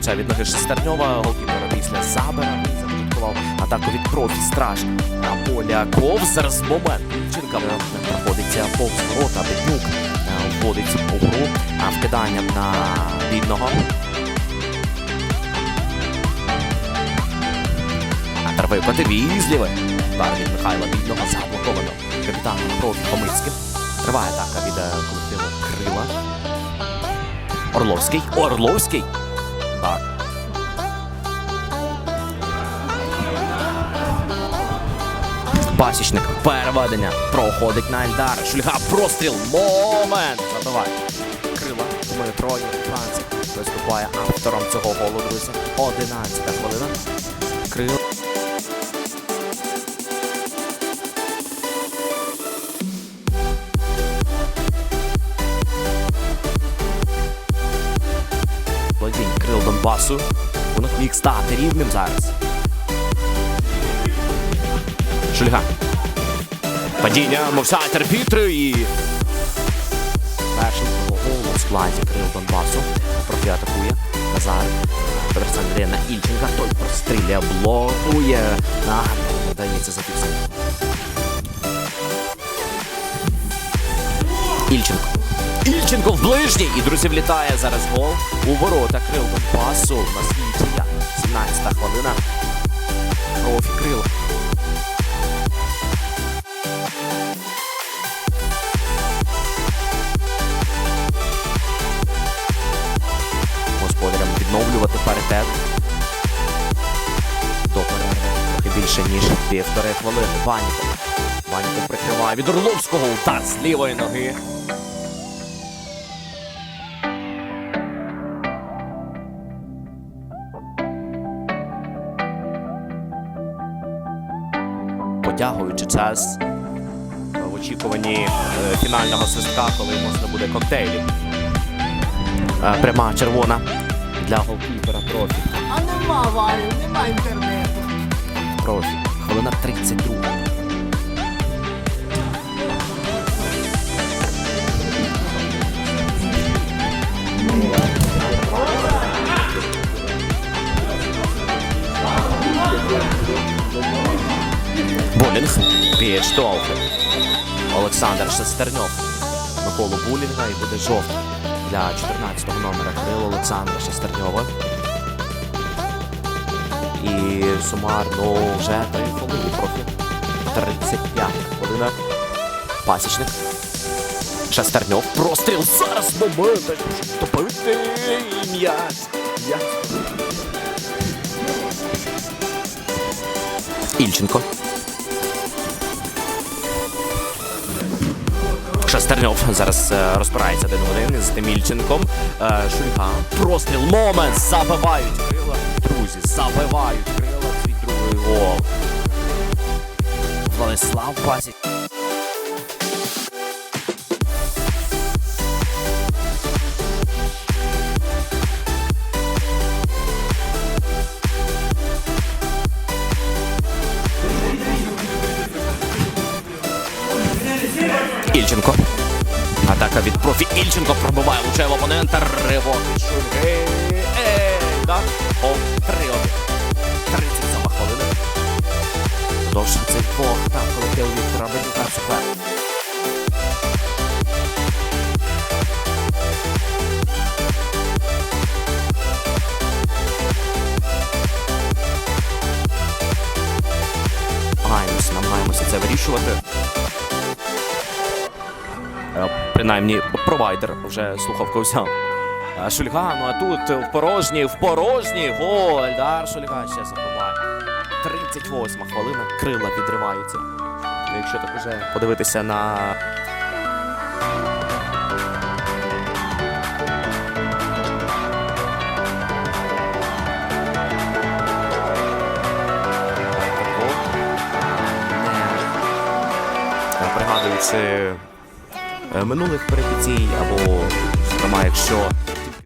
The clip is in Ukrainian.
м'яча від ноги Шестерньова. Голкіпер після забера започаткував атаку від профі страж. А Поляков зараз момент. Ільченка проходиться повз ворота. Беднюк вводить у гру вкиданням на бідного. Викоти візліве. Удар від Михайла Бідного заблоковано. Капітан профі Хомицьким. Триває атака від е, колективу Крила. Орловський. Орловський. Так. Пасічник. Переведення. Проходить на Ельдара. Шульга. Простріл. Момент. Забивай. Крила. Дмитро Франція. Виступає автором цього голу, друзі. 11 хвилина. Крила. Донбасу. Воно міг стати рівним зараз. Шульга. Падіння Мовсайтер Пітри і. Перший голу у складі крил Донбасу. Профі атакує. Назар. Йде на Ільченка. Той простріляє, блокує. А, дається зафіксувати. Ільченко. Ільченко в ближній. І, друзі, влітає зараз гол у ворота крил Донбасу. На свічення. 17 хвилина. Профі крила. Господарям відновлювати паритет. До трохи більше, ніж півтори хвилини. Ваніков. Ваніков прикриває від Орловського удар з лівої ноги. Потягуючи час в очікуванні е, фінального свистка, коли можна буде коктейлі. Пряма червона для голкіпера профі. А нема Валю, нема інтернету. Профі. Хвилина 32. Булінг підштовхує. Олександр Шестерньов. Миколу Булінга і буде жовтий для 14-го номера крил Олександра Шестерньова. І сумарно вже 3 хвилини профі. 35 хвилина. Пасічник. Шестерньов. Простріл. Зараз момент. Топити. М'яч. М'яч. Ільченко. Шестерньов зараз е, розбирається один один з тим Ільченком. Е, Шульга. Простріл. Момент. Забивають крила. Друзі, забивають крила. Свій другий гол. Владислав Пасіч. Ільченко. Атака від профі Ільченко пробиває лучше в опонента. Ривок від Шульги. Ей, да? Гол 3-1. 37 хвилина. Довше цей двох. Там колектив Віктора Бенюка супер. Намагаємося це вирішувати. Е, Принаймні, провайдер вже слухавку взяв. Е, Шульга, ну а тут в порожній, в порожній гол. Ельдар Шульга ще забиває. 38 хвилина, крила підриваються. Ну, Якщо так уже подивитися на. Е, минулих перипетій, або, зокрема, якщо